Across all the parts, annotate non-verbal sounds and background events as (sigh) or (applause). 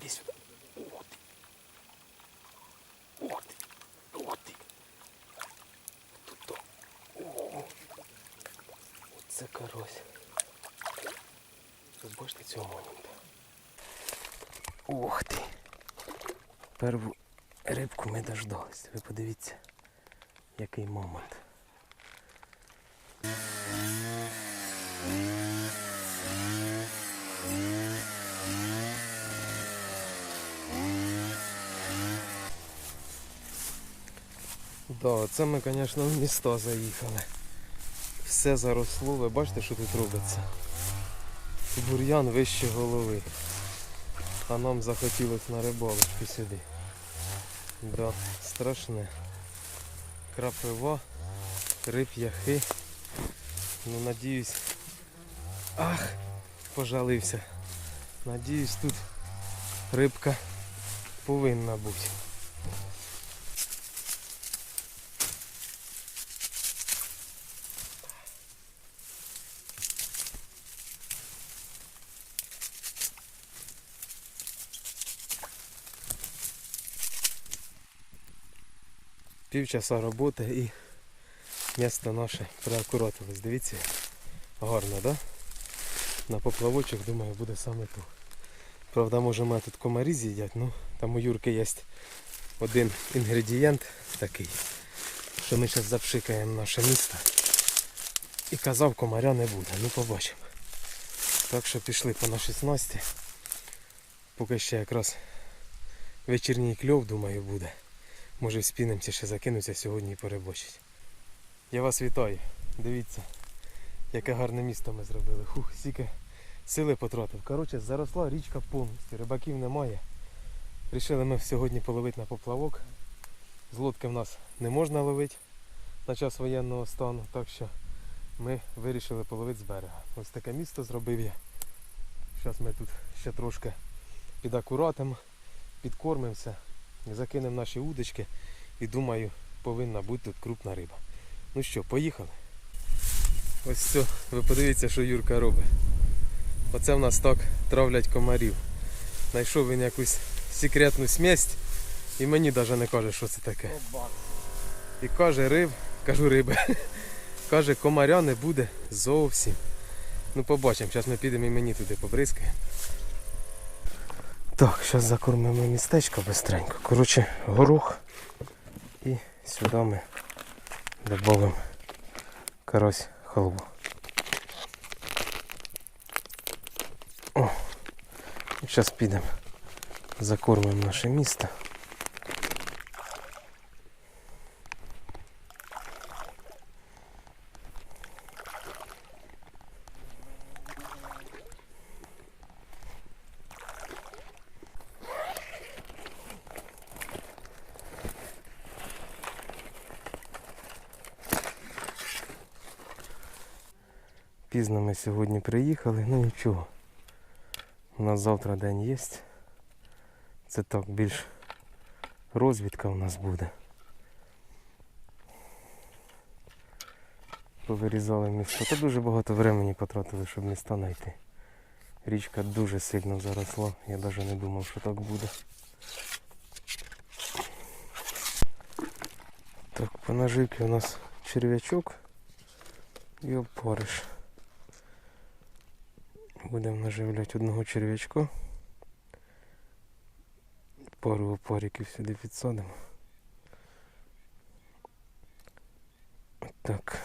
Іди сюди. Ух ти. Ух ти. Ух ти. Тут то. Ого. Оце карось. Ви бачите цього моменту? Ух ти. Перву рибку ми дождались. Ви подивіться, який момент. Да, це ми, звісно, в місто заїхали. Все заросло, ви бачите, що тут робиться? Бур'ян вище голови. А нам захотілося на рибалочку сюди. Да, страшне. Крапива, риб'яхи. Ну надіюсь. Ах, пожалився. Надіюсь, тут рибка повинна бути. Півчаса роботи і місто наше приакуратилось. Дивіться, гарно, да? На поплавочок, думаю, буде саме то. Правда, може мене тут комарі з'їдять, ну там у Юрки є один інгредієнт такий, що ми зараз запшикаємо наше місто. І казав, комаря не буде. Ну побачимо. Так що пішли по нашій снасті. Поки ще якраз вечірній кльов, думаю, буде. Може спінимося ще закинуться сьогодні і перебочить. Я вас вітаю. Дивіться, яке гарне місто ми зробили. Хух, стільки сили потратив. Коротше, заросла річка повністю, рибаків немає. Рішили ми сьогодні половити на поплавок. З лодки в нас не можна ловити на час воєнного стану, так що ми вирішили половити з берега. Ось таке місто зробив я. Зараз ми тут ще трошки підакуратимо, підкормимося, закинемо наші удочки і думаю, повинна бути тут крупна риба. Ну що, поїхали. Ось все, ви подивіться, що Юрка робить. Оце в нас так травлять комарів. Знайшов він якусь секретну смесь і мені навіть не каже, що це таке. І каже риб, кажу риби. (laughs) Каже, комаря не буде зовсім. Ну побачимо, зараз ми підемо і мені туди побризкаємо. Так, зараз закормимо містечко бистренько. Коротше, горох. І сюди ми додамо карась халву. О, зараз підемо. Закормимо наше місто. Пізно ми сьогодні приїхали, ну нічого. У нас завтра день є. Це так більш розвідка у нас буде. Повирізали місто. Та дуже багато времени потратили, щоб міста знайти. Річка дуже сильно заросла. Я навіть не думав, що так буде. Так, по наживці у нас черв'ячок і опариш. Будемо наживляти одного черв'ячка. Пару опариків сюди підсадимо. Так.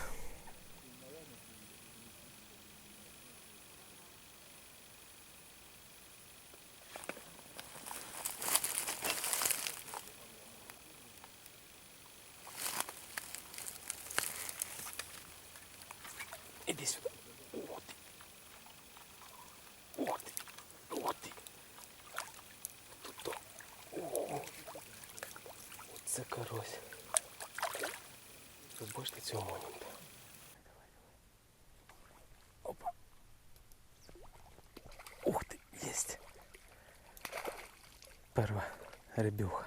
Іди сюди. Ух ти. Ух ти. Ух ти. Тут то. Ого. Оце карось. Ви бачите цього моменту? Опа. Ух ти, єсть. Перша ребюха.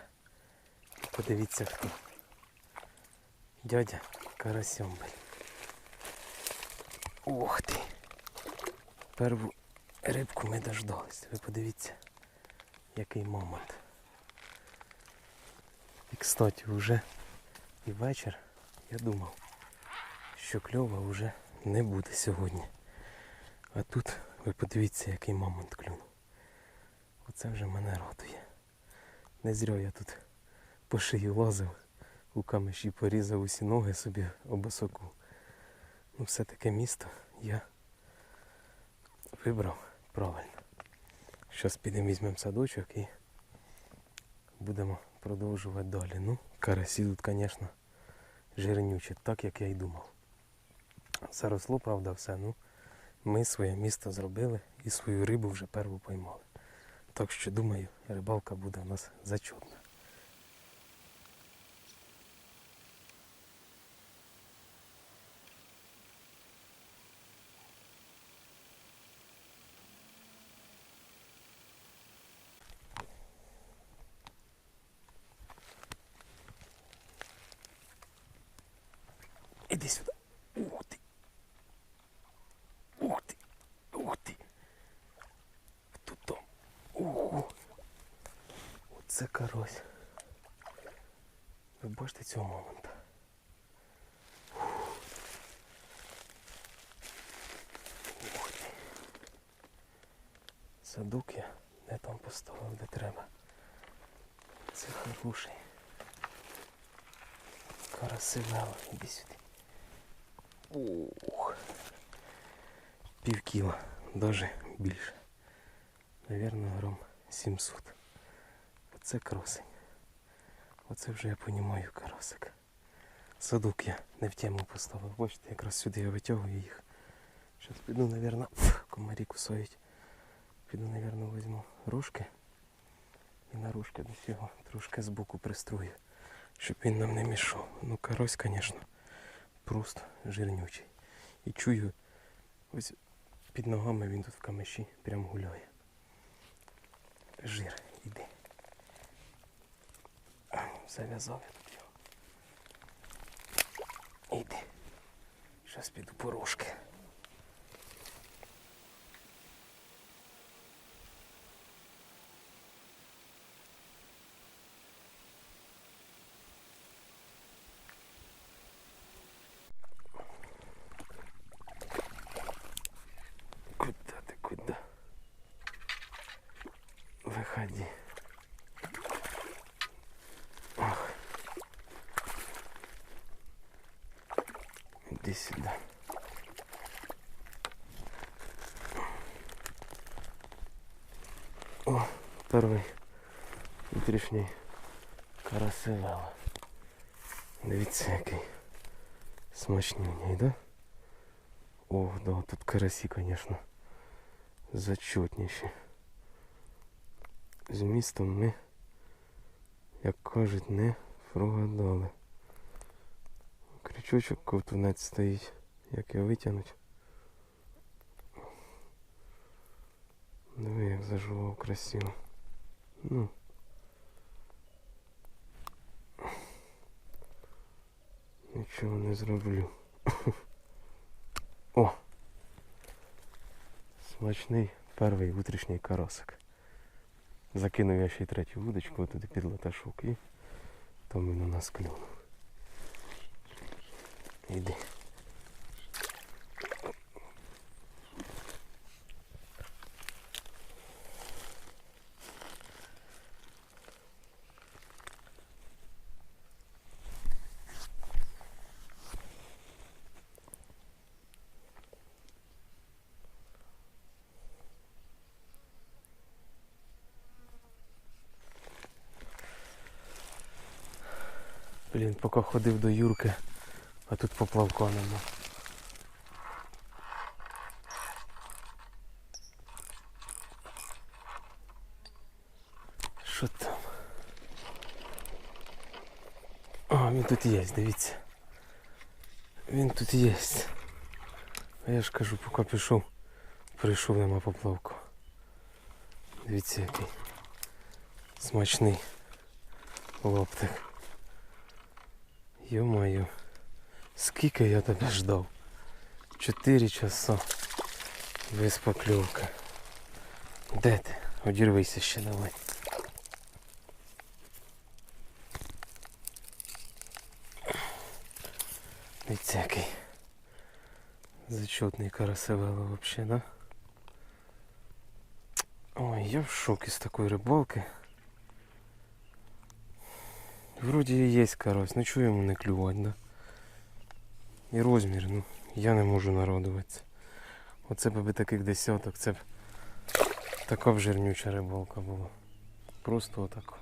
Подивіться хто. Дядя Карасьомбель. Ух ти. Перву рибку ми дождались. Ви подивіться, який момент. І кстати, вже і вечір я думав, що кльова вже не буде сьогодні. А тут ви подивіться, який момент клюнув. Оце вже мене радує. Не зря я тут по шию лазив, у камеші порізав усі ноги собі обосоку. Ну все таке місто я вибрав правильно. Зараз підемо візьмемо садочок і будемо продовжувати далі. Ну, карасі тут, звісно, жирнючі, так як я й думав. Заросло, правда, все. Ну, ми своє місто зробили і свою рибу вже перву поймали. Так що думаю, рибалка буде у нас зачутна. Іди сюди. Ух ти. Ух ти. Ух ти. Хто там? Ого. Оце карось. Ви бачите цього моменту? Ух ти. Садок я не там поставив, де треба. Це хороший. Карасивела, іди сюди. Ух. Пів кіла, даже більше. Наверно, грам 700. Оце красень. Оце вже я понімаю карасик. Садок я не в тему поставив. Бачите, якраз сюди я витягую їх. Зараз піду, наверно, (sniffs) комарі кусають. Піду, наверно, візьму рожки. І на рожки десь його трошки збоку пристрою, щоб він нам не мішав. Ну, карась, звісно, просто жирнючий. І чую, ось під ногами він тут в камеші прям гуляє. Жир, іди. Зав'язав я тут його. Іди. Зараз піду по Выходи. Ах. Иди сюда. О, первый внутрішній карасевела. Дивіться, який смачненький, да? О, да, тут карасі, конечно, зачетніші. З містом ми, як кажуть, не прогадали. Крючочок ковтунець стоїть, як його витягнуть. Диви, як зажував красиво. Ну. Нічого не зроблю. (laughs) О! Смачний перший утрішній карасик. Закинув я ще й третю вудочку туди під латашок і там він у нас клюнув. Іди. Блін, поки ходив до Юрки, а тут поплавка нема. Що там? А, він тут є, дивіться. Він тут є. Я ж кажу, поки пішов, прийшов нема поплавку. Дивіться який смачний лоптик. Ё-моё, скільки я тебе ждав? 4 часа без покльовки. Де ти? Одірвися ще давай. Дивіться який зачетний карасевело взагалі, да? Ой, я в шокі з такої рибалки. Вроді і є карась, ну чого йому не клювати, да? І розмір, ну, я не можу народуватися. Оце б таких десяток, це б така б жирнюча рибалка була. Просто отак.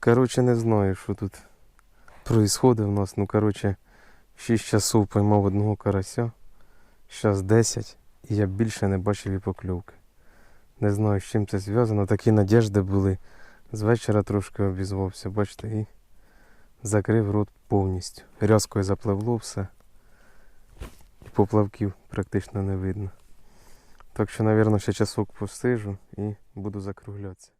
Коротше, не знаю, що тут происходить в нас. Ну, коротше, 6 часов поймав одного карася. Зараз 10. І я більше не бачив і покльовки. Не знаю, з чим це зв'язано. Такі надіжди були. З вечора трошки обізвався, бачите, і закрив рот повністю. Рязкою запливло все. І поплавків практично не видно. Так що, мабуть, ще часок посижу і буду закруглятися.